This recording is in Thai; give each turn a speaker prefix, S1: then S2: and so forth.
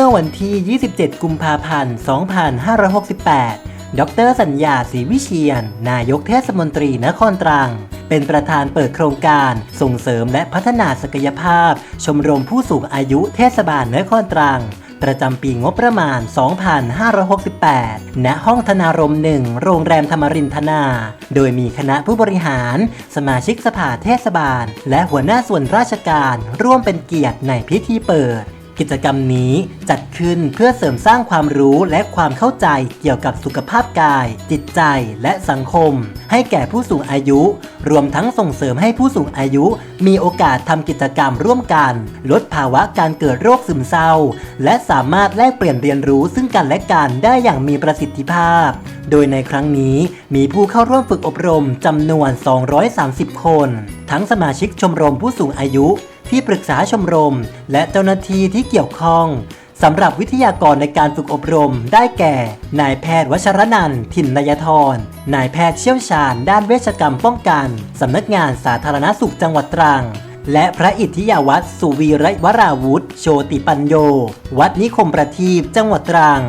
S1: มื่อวันที่ 27 กุมภาพันธ์ 2568 ดรสัญญาศรีวิเชียน นายกเทศมนตรีนครตรัง เป็นประธานเปิดโครงการส่งเสริมและพัฒนาศักยภาพ ชมรมผู้สูงอายุเทศบาลนครตรังประจำปีงบประมาณ 2568 ณ ห้องธนารมหนึ่ง โรงแรมธรรมรินทนา โดยมีคณะผู้บริหาร สมาชิกสภาเทศบาล และหัวหน้าส่วนราชการ ร่วมเป็นเกียรติในพิธีเปิด กิจกรรมนี้จัดขึ้นเพื่อเสริมสร้างความรู้และความเข้าใจเกี่ยวกับสุขภาพกาย จิตใจและสังคม ให้แก่ผู้สูงอายุ รวมทั้งส่งเสริมให้ผู้สูงอายุ มีโอกาสทำกิจกรรมร่วมกัน ลดภาวะการเกิดโรคซึมเศร้า และสามารถแลกเปลี่ยนเรียนรู้ซึ่งกันและกันได้อย่างมีประสิทธิภาพ โดยในครั้งนี้มีผู้เข้าร่วมฝึกอบรมจำนวน 230 คน ทั้งสมาชิกชมรมผู้สูงอายุ ที่ปรึกษาชมรม และเจ้าหน้าที่ที่เกี่ยวข้องสำหรับวิทยากรในการฝึกอบรมได้แก่ นายแพทย์วชรนันท์ถิ่นนยธรนายแพทย์เชี่ยวชาญด้านเวชกรรมป้องกัน สำนักงานสาธารณสุขจังหวัดตรัง และพระอิทธิยาวัตรสุวีระวราวุธโชติปัญโย วัดนิคมประทีปจังหวัดตรัง